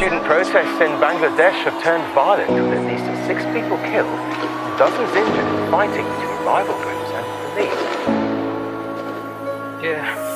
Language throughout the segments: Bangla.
student protests in Bangladesh have turned violent with at least six people killed, and dozens injured in fighting between rival groups and police. Yeah.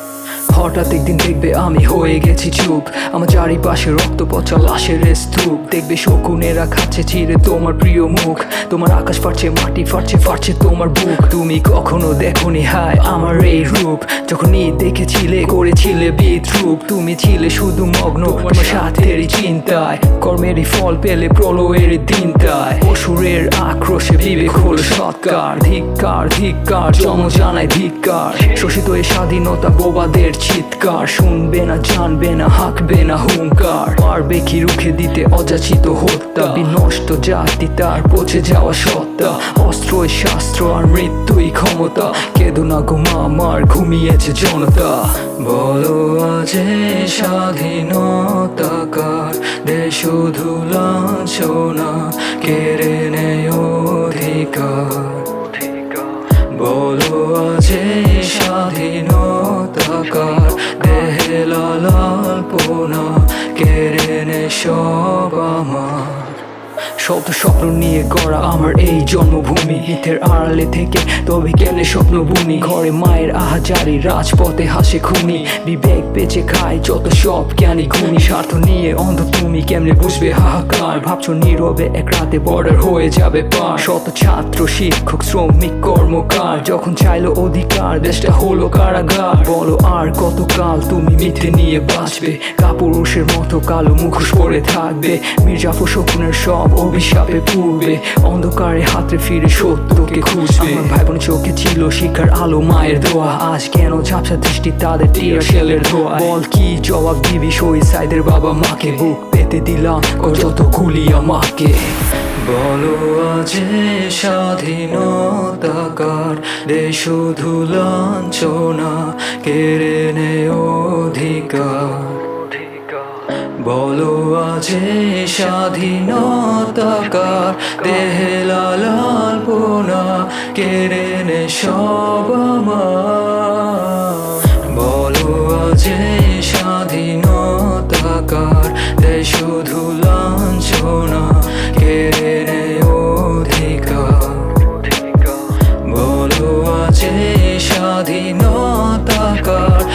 হঠাৎ একদিন দেখবে আমি হয়ে গেছি চুপ। আমার চারিপাশে রক্ত পচা লাশের স্তূপ। দেখবে শকুনেরা খাচ্ছে চিরে তোমার প্রিয় মুখ। তোমার আকাশ ফাটছে, মাটি ফাটছে ফাটছে তোমার বুক। তুমি কখনো দেখোনি, হায়, আমার এই রূপ। যখনই দেখেছিলে, করেছিলে বিদ্রুপ। তুমি ছিলে শুধু মগ্ন, তোমার সাথেরই চিন্তায়। কর্মেরই ফল পেলে প্রলয়ের দিনটায়। অসুরের আক্রোশে বিবেক হলো সৎকার, ধিক্কার ধিক্কার জম জানায় ধিক্কার। শোষিত এই স্বাধীনতা বোবাদের চিৎকার, শুনবে না, জানবে না, হাঁকবে না হুঙ্কার। পারবে কি রুখে দিতে অযাচিত হত্যা? বিনষ্ট জাতি তার পচে যাওয়া সত্তা। অস্ত্রই শাস্ত্র আর মৃত্যুই ক্ষমতা। কেদো না ঘুমা আমার ঘুমিয়েছে জনতা। বলো আজে স্বাধীনতাকার দেশ শুধু লাঞ্ছনা, কেড়ে নেয় অধিকার। বলো আছে স্বাধীনতাকার দেহে লালাল্পনা কেড়ে নে সব আমার। শত স্বপ্ন নিয়ে গড়া আমার এই জন্মভূমি। হিতের আড়ালে থেকে তবে কেন স্বপ্ন বুনি ঘরে মায়ের আহাজারি, রাজপথে হাসে খুনি। বিবেক বেঁচে খায় যত সব জ্ঞানী ঘুমি স্বার্থ নিয়ে অন্ধ তুমি কেমনে বুঝবে? হাহাকার, ভাবছ নীরবে এক রাতে বর্ডার হয়ে যাবে পার। শত ছাত্র, শিক্ষক, শ্রমিক, কর্মকার, যখন চাইলো অধিকার, দেশটা হলো কারাগার। বলো আর কতকাল তুমি মিথ্যে নিয়ে বাঁচবে? কাপুরুষের মতো কালো মুখোশ পরে থাকবে। মির্জাফর শকুনের সব অভিশাপে পূর্বে অন্ধকারে হাতে ফিরে সত্যকে খুঁজবে। আমার ভাই বোন চোখে ছিল শিখার আলো মায়ের দোয়া। আজ কেন ঝাপসা দৃষ্টি তাদের টিয়ার শেলের ধোয়া বল কি জবাব দিবি সুইসাইডের বাবা মাকে? বুক পেতে দিলাম কর যত গুলি আমাকে। বলো আজে স্বাধীনতাকার দেশ শুধু লাঞ্ছনা কেড়ে নে অধিকার। বলো আজে স্বাধীনতাকার দেহে লালাল্পনা কেড়ে নে সব বলো আজে স্বাধীনতাকার দেশ শুধু লাঞ্ছনা, কেড়ে নে অধিকার। বলো, আছে স্বাধীনতাকার